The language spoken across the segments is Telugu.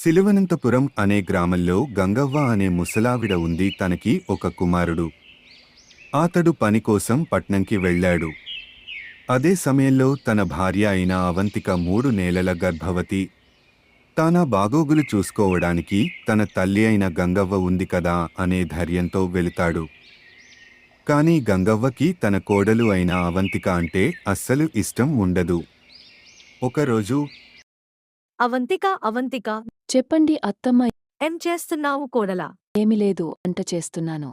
శిలువనంతపురం అనే గ్రామంలో గంగవ్వ అనే ముసలావిడ ఉంది తనకి ఒక కుమారుడు. అతడు పని కోసం పట్నంకి వెళ్ళాడు. అదే సమయంలో తన భార్య అయిన అవంతిక మూడు నేలల గర్భవతి. తాన బాగోగులు చూసుకోవడానికి తన తల్లి అయిన గంగవ్వ ఉంది కదా అనే ధైర్యంతో వెళుతాడు. కానీ గంగవ్వకి తన కోడలు అయిన అవంతిక అంటే అస్సలు ఇష్టం ఉండదు. ఒకరోజు అవంతిక అవంతిక చెప్పండి అత్తమ్మ. ఏం చేస్తున్నావు కోడలా? ఏమి లేదు వంట చేస్తున్నాను.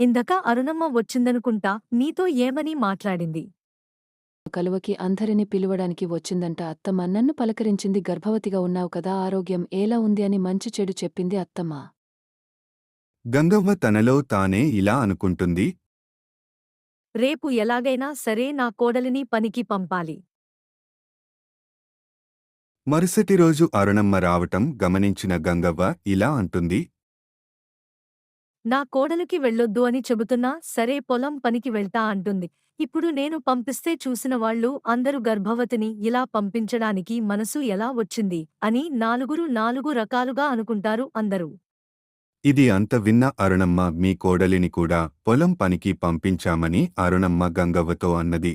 ఇందక అరుణమ్మ వచ్చిందనుకుంటా నీతో ఏమని మాట్లాడింది? కలువకి అందరిని పిలువడానికి వచ్చిందంట అత్తమ్మ. నన్ను పలకరించింది గర్భవతిగా ఉన్నావు కదా ఆరోగ్యం ఎలా ఉంది అని మంచి చెడు చెప్పింది అత్తమ్మ. గంగవ్వ తనలో తానే ఇలా అనుకుంటుంది. రేపు ఎలాగైనా సరే నా కోడలిని పనికి పంపాలి. మరుసటి రోజు అరుణమ్మ రావటం గమనించిన గంగవ్వ ఇలా అంటుంది. నా కోడలికి వెళ్ళొద్దు అని చెబుతున్నా సరే పొలం పనికి వెళ్తా అంటుంది. ఇప్పుడు నేను పంపిస్తే చూసిన వాళ్ళు అందరూ గర్భవతిని ఇలా పంపించడానికి మనసు ఎలా వచ్చింది? అని నాలుగురు నాలుగు రకాలుగా అనుకుంటారు అందరూ. ఇది అంత విన్న అరుణమ్మ మీ కోడలిని కూడా పొలం పనికి పంపించామని అరుణమ్మ గంగవ్వతో అన్నది.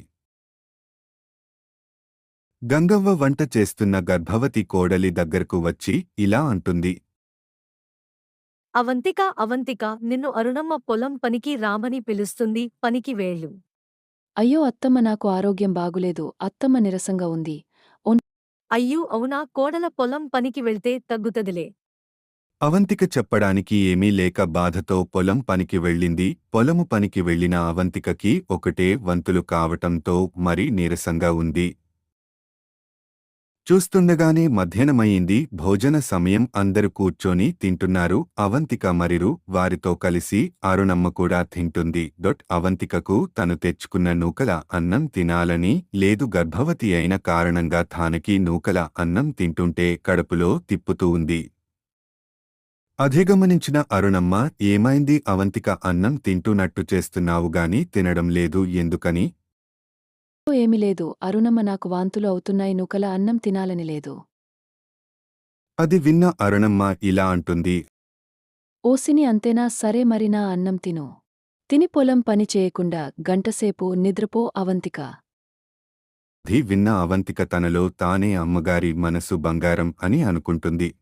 గంగవ్వ వంట చేస్తున్న గర్భవతి కోడలి దగ్గరకు వచ్చి ఇలా అంటుంది. అవంతిక అవంతిక నిన్ను అరుణమ్మ పొలం పనికి రామని పిలుస్తుంది పనికి వేళ్ళు అయ్యో అత్తమ్మ నాకు ఆరోగ్యం బాగులేదు అత్తమ్మ నిరసంగా ఉంది. అయ్యూ అవునా కోడల పొలం పనికి వెళ్తే తగ్గుతదిలే. అవంతిక చెప్పడానికి ఏమీ లేక బాధతో పొలం పనికి వెళ్ళింది. పొలము పనికి వెళ్ళిన అవంతికకి ఒకటే వంతులు కావటంతో మరి నీరసంగా ఉంది. చూస్తుండగానే మధ్యాహ్నమయ్యింది. భోజన సమయం. అందరూ కూర్చొని తింటున్నారు. అవంతిక మరిరు. వారితో కలిసి అరుణమ్మ కూడా తింటుంది. డొట్ అవంతికకు తను తెచ్చుకున్న నూకల అన్నం తినాలని లేదు గర్భవతి అయిన కారణంగా తానకి నూకల అన్నం తింటుంటే కడుపులో తిప్పుతూ ఉంది. అధిగమనించిన అరుణమ్మ ఏమైంది? అవంతిక అన్నం తింటున్నట్టు చేస్తున్నావు గాని తినడం లేదు ఎందుకని? ఏమి లేదు. అరుణమ్మ నాకు వాంతులు అవుతున్నాయి. నూకల అన్నం తినాలని లేదు. అది విన్న అరుణమ్మ ఇలా అంటుంది. ఓసిని అంతేనా? సరే మరి నా అన్నం తిను. తిని పొలం పని చేయకుండా గంటసేపు నిద్రపో అవంతిక. అది విన్న అవంతిక తనలో తానే అమ్మగారి మనసు బంగారం అని అనుకుంటుంది.